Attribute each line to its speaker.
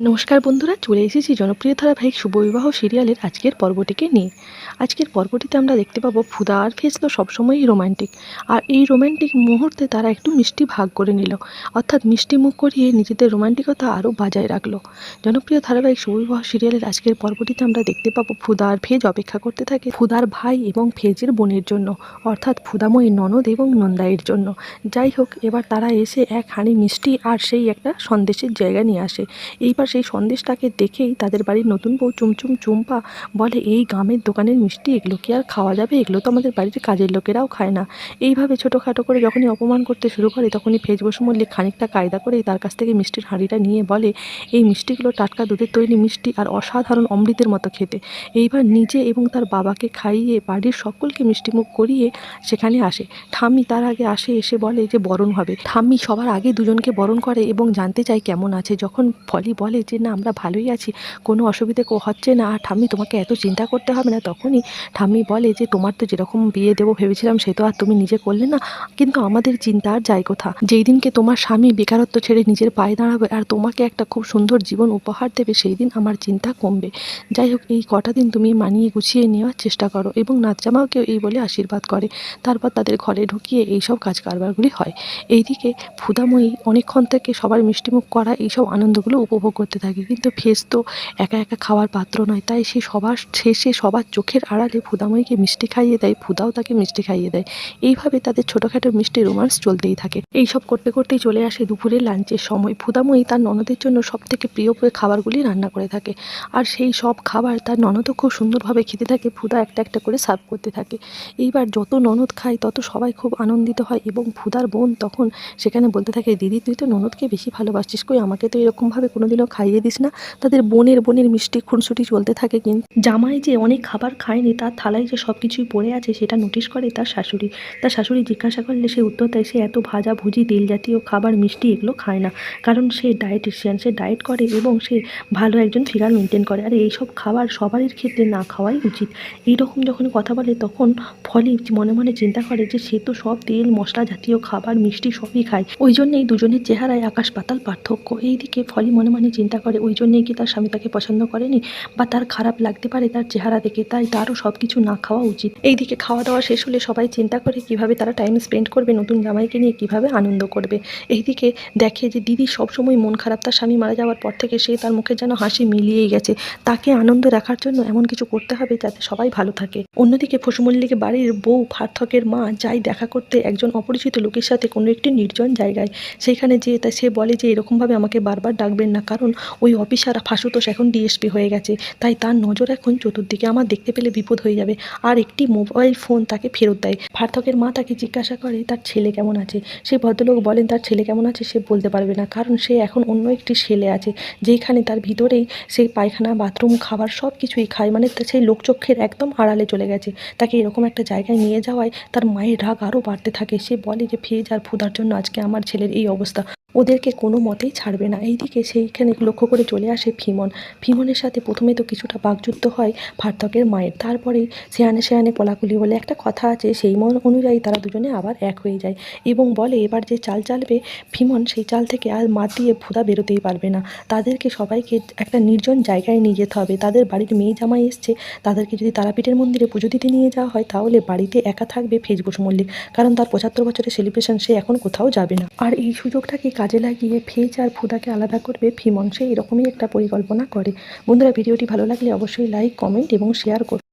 Speaker 1: নমস্কার বন্ধুরা, চলে এসেছি জনপ্রিয় ধারাবাহিক শুভবিবাহ সিরিয়ালের আজকের পর্বটিকে নিয়ে। আজকের পর্বটিতে আমরা দেখতে পাবো ফুদা আর ফেস তো সবসময়ই রোমান্টিক আর এই রোম্যান্টিক মুহূর্তে তারা একটু মিষ্টি ভাগ করে নিল। অর্থাৎ মিষ্টি মুখ করিয়ে নিজেদের রোমান্টিকতা আরও বজায় রাখল। জনপ্রিয় ধারাবাহিক শুভবিবাহ সিরিয়ালের আজকের পর্বটিতে আমরা দেখতে পাবো ফুদা আর ফেজ অপেক্ষা করতে থাকে ফুদার ভাই এবং ফেজের বোনের জন্য, অর্থাৎ ফুদাময়ী ননদ এবং নন্দাইয়ের জন্য। যাই হোক, এবার তারা এসে এক হাঁড়ি মিষ্টি আর সেই একটা সন্দেশের জায়গা নিয়ে আসে। এইবার সেই সন্দেশটাকে দেখেই তাদের বাড়ির নতুন বউ চুমচুম চুম্পা বলে, এই গ্রামের দোকানের মিষ্টি, এগুলো কি আর খাওয়া যাবে? এগুলো তো আমাদের বাড়ির কাজের লোকেরাও খায় না। এইভাবে ছোটোখাটো করে যখনই অপমান করতে শুরু করে, তখনই ফেজ বসু মল্লিক খানিকটা কায়দা করেই তার কাছ থেকে মিষ্টির হাঁড়িটা নিয়ে বলে, এই মিষ্টিগুলো টাটকা দুধের তৈরি মিষ্টি আর অসাধারণ অমৃতের মতো খেতে। এইবার নিজে এবং তার বাবাকে খাইয়ে বাড়ির সকলকে মিষ্টিমুখ করিয়ে সেখানে আসে। ঠাম্মি তার আগে আসে, এসে বলে যে বরণ হবে। ঠাম্মি সবার আগে দুজনকে বরণ করে এবং জানতে চায় কেমন আছে। যখন ফলি বলে যে, না, আমরা ভালোই আছি, কোনো অসুবিধে হচ্ছে না। আর ঠাম্মি, তোমাকে এত চিন্তা করতে হবে না। তখনই ঠাম্মি বলে যে, তোমার তো যেরকম বিয়ে দেবো ভেবেছিলাম, সে তো আর তুমি নিজে করলে না। কিন্তু আমাদের চিন্তা আর যায় কোথা? যেই দিনকে তোমার স্বামী বেকারত্ব ছেড়ে নিজের পায়ে দাঁড়াবে আর তোমাকে একটা খুব সুন্দর জীবন উপহার দেবে, সেই দিন আমার চিন্তা কমবে। যাই হোক, এই কটা দিন তুমি মানিয়ে গুছিয়ে নেওয়ার চেষ্টা করো এবং নাতজামাকেও এই বলে আশীর্বাদ করে। তারপর তাদের ঘরে ঢুকিয়ে এইসব কাজ কারবারগুলি হয়। এইদিকে ফুদাময়ী অনেকক্ষণ থেকে সবার মিষ্টিমুখ করা এইসব আনন্দগুলো উপভোগ করতে থাকে। কিন্তু ফেস তো একা একা খাওয়ার পাত্র নয়। তাই সে সবার শেষে সবার চোখের আড়ালে ফুদাময়ীকে মিষ্টি খাইয়ে দেয়, ফুদাও তাকে মিষ্টি খাইয়ে দেয়। এইভাবে তাদের ছোটোখাটো মিষ্টি রোমান্স চলতেই থাকে। এইসব করতে করতেই চলে আসে দুপুরের লাঞ্চের সময়। ফুদাময়ী তার ননদের জন্য সব থেকে প্রিয় প্রিয় খাবারগুলি রান্না করে থাকে। আর সেই সব খাবার তার ননদও খুব সুন্দরভাবে খেতে থাকে, ফুদা একটা একটা করে সার্ভ করতে থাকে। এইবার যত ননদ খায়, তত সবাই খুব আনন্দিত হয় এবং ফুদার বোন তখন সেখানে বলতে থাকে, দিদি, তুই তো ননদকে বেশি ভালোবাসিস কই? আমাকে তো এরকমভাবে কোনোদিনও খাইয়ে দিস না। তাদের বোনের বোনের মিষ্টি খুনসুটি চলতে থাকে কিন্তু। জামাই যে অনেক খাবার খায়নি, তার থালায় যে সব কিছুই পড়ে আছে, সেটা নোটিশ করে তার শাশুড়ি। তার শাশুড়ি জিজ্ঞাসা করলে সে উত্তর দেয়, সে এত ভাজা ভুজি তেল জাতীয় খাবার, মিষ্টি এগুলো খায় না। কারণ সে ডায়েটিশিয়ান সে ডায়েট করে এবং সে ভালো একজন ফিগার মেনটেন করে। আর, এইসব খাবার সবারই ক্ষেত্রে না খাওয়াই উচিত। এইরকম যখন কথা বলে, তখন ফলি মনে মনে চিন্তা করে যে, সে তো সব তেল, মশলা জাতীয় খাবার, মিষ্টি সবই খায়। ওই জন্যই দুজনের চেহারায় আকাশ পাতাল পার্থক্য। এইদিকে ফলি মনে মনে চিন্তা করে, ওই জন্যই কি তার স্বামী তাকে পছন্দ করেনি? বা তার খারাপ লাগতে পারে, তার চেহারা দেখে, তাই তারও সব কিছু না খাওয়া উচিত। এইদিকে খাওয়া দাওয়া শেষ হলে সবাই চিন্তা করে কীভাবে তারা টাইম স্পেন্ড করবে, নতুন জামাইকে নিয়ে কীভাবে আনন্দ করবে। এইদিকে দেখে যে দিদি সবসময় মন খারাপ, তার স্বামী মারা যাওয়ার পর থেকে সে তার মুখে যেন হাসি মিলিয়েই গেছে। তাকে আনন্দ রাখার জন্য এমন কিছু করতে হবে যাতে সবাই ভালো থাকে। অন্যদিকে ফসুমল্লিকে বাড়ির বউ পার্থকের মা যাই দেখা করতে একজন অপরিচিত লোকের সাথে কোনো একটি নির্জন জায়গায় সেইখানে যেয়ে তা সে বলে যে, এরকমভাবে আমাকে বারবার ডাকবেন না, কারণ ওই অফিসার ফাঁসুতোষ এখন ডিএসপি হয়ে গেছে। তাই তার নজর এখন চতুর্দিকে আমার দেখতে পেলে বিপদ হয়ে যাবে। আর একটি মোবাইল ফোন তাকে ফেরত দেয়। পার্থকের মা তাকে জিজ্ঞাসা করে, তার ছেলে কেমন আছে? সেই ভদ্রলোক বলেন, তার ছেলে কেমন আছে সে বলতে পারবে না। কারণ সে এখন অন্য একটি ছেলে আছে, যেখানে তার ভিতরেই সে পায়খানা, বাথরুম, খাবার সব কিছুই খায়। মানে সেই লোকচক্ষের একদম আড়ালে চলে গেছে। তাকে এরকম একটা জায়গায় নিয়ে যাওয়ায় তার মায়ের রাগ আরও বাড়তে থাকে। সে বলে যে ফেজ আর ফুদার জন্য আজকে আমার ছেলের এই অবস্থা। ওদেরকে কোনো মতেই ছাড়বে না। এইদিকে সেইখানে লক্ষ্য করে চলে আসে ফিমন। ফিমনের সাথে প্রথমে তো কিছুটা বাকযুদ্ধ হয় পার্থকের মায়ের। তারপরেই সেয়ানে সেয়ানে কোলাকুলি বলে একটা কথা আছে, সেই মন অনুযায়ী তারা দুজনে আবার এক হয়ে যায় এবং বলে, এবার যে চাল চালবে ফিমন, সেই চাল থেকে আর মাঠ দিয়ে ফুদা বেরোতেই পারবে না। তাদেরকে সবাইকে একটা নির্জন জায়গায় নিয়ে যেতে হবে। তাদের বাড়ির মেয়ে জামাই এসছে। তাদেরকে যদি তারাপীঠের মন্দিরে পুজো দিতে নিয়ে যাওয়া হয়, তাহলে বাড়িতে একা থাকবে ফেজ বসু মল্লিক। কারণ তার পঁচাত্তর বছরের সেলিব্রেশন সে এখন কোথাও যাবে না। আর এই সুযোগটাকে কাজে লাগিয়ে ফেজ আর ফুদাকে আলাদা করবে ফিমন। সে এরকমই একটা পরিকল্পনা করে। বন্ধুরা, ভিডিওটি ভালো লাগলে অবশ্যই লাইক কমেন্ট এবং শেয়ার করুন।